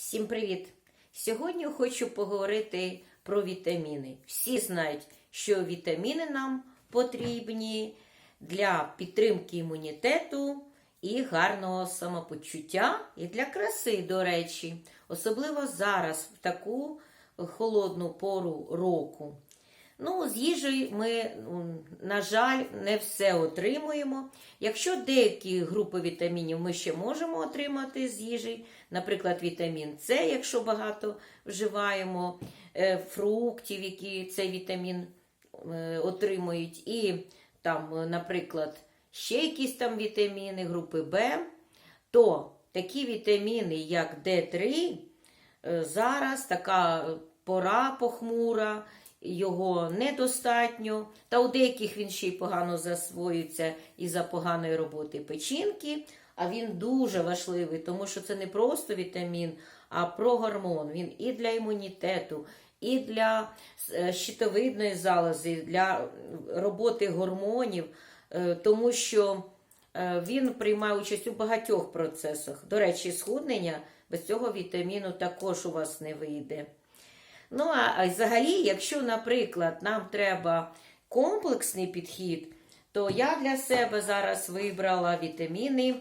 Всім привіт! Сьогодні хочу поговорити про вітаміни. Всі знають, що вітаміни нам потрібні для підтримки імунітету і гарного самопочуття, і для краси, до речі, особливо зараз, в таку холодну пору року. Ну, з їжею ми, на жаль, не все отримуємо. Якщо деякі групи вітамінів ми ще можемо отримати з їжі, наприклад, вітамін С, якщо багато вживаємо е, фруктів, які цей вітамін е, отримують, і там, наприклад, ще якісь там вітаміни групи Б, то такі вітаміни, як Д3, е, зараз така пора похмура, його недостатньо, та у деяких він ще й погано засвоюється із-за поганої роботи печінки. А він дуже важливий, тому що це не просто вітамін, а про гормон. Він і для імунітету, і для е, щитовидної залози, для роботи гормонів, е, тому що е, він приймає участь у багатьох процесах. До речі, схуднення без цього вітаміну також у вас не вийде. Ну, а взагалі, якщо, наприклад, нам треба комплексний підхід, то я для себе зараз вибрала вітаміни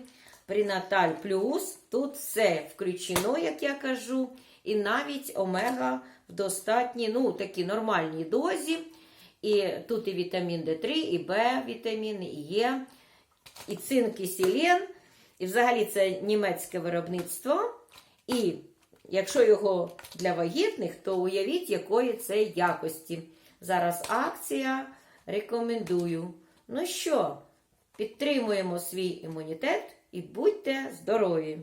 Принаталь Плюс. Тут все включено, як я кажу, і навіть омега в достатній, ну, такій нормальній дозі. І тут і вітамін Д3, і Б вітаміни, і Є, і цинк, і селен. І взагалі це німецьке виробництво. І Якщо його для вагітних, то уявіть, якої це якості. Зараз акція. Рекомендую. Ну що, підтримуємо свій імунітет і будьте здорові!